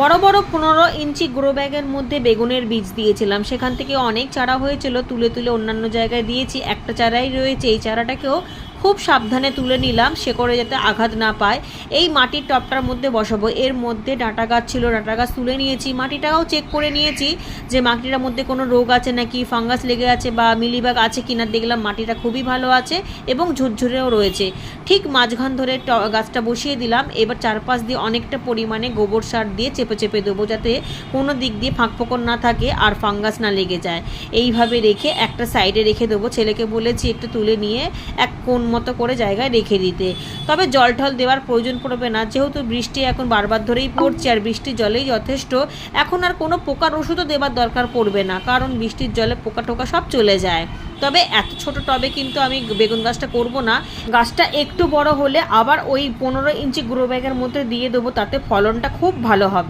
বড় বড় পনেরো ইঞ্চি গ্রো ব্যাগের মধ্যে বেগুনের বীজ দিয়েছিলাম। সেখান থেকে অনেক চারা হয়েছিল, তুলে তুলে অন্যান্য জায়গায় দিয়েছি। একটা চারাই রয়েছে, এই চারাটাকেও খুব সাবধানে তুলে নিলাম, সে করে যাতে আঘাত না পায়। এই মাটির টপটার মধ্যে বসাবো। এর মধ্যে ডাঁটা গাছ ছিল, ডাঁটা গাছ তুলে নিয়েছি, মাটিটাও চেক করে নিয়েছি যে মাটিটার মধ্যে কোনো রোগ আছে নাকি ফাঙ্গাস লেগে আছে বা মিলিবাগ আছে কিনা, দেখলাম মাটিটা খুবই ভালো আছে এবং ঝুরঝুরেও রয়েছে। ঠিক মাঝখান ধরে গাছটা বসিয়ে দিলাম। এবার চারপাশ দিয়ে অনেকটা পরিমাণে গোবর সার দিয়ে চেপে চেপে দেবো যাতে কোনো দিক দিয়ে ফাঁক ফোকর না থাকে আর ফাঙ্গাস না লেগে যায়। এইভাবে রেখে একটা সাইডে রেখে দেবো। ছেলেকে বলেছি একটু তুলে নিয়ে এক কোণ মতো করে জায়গায় রেখে দিতে। তবে জল টল দেওয়ার প্রয়োজন পড়বে না। যেহেতু বৃষ্টি এখন বারবার ধরেই পড়ছে আর বৃষ্টির জলেই যথেষ্ট, এখন আর কোনো পোকার ওষুধও দেওয়ার দরকার পড়বে না, কারণ বৃষ্টির জলে পোকা টোকা সব চলে যায়। তবে এত ছোট টবে কিন্তু আমি বেগুন গাছটা করব না। গাছটা একটু বড় হলে আবার ওই পনেরো ইঞ্চি গ্রো ব্যাগের মধ্যে দিয়ে দেবো, তাতে ফলনটা খুব ভালো হবে।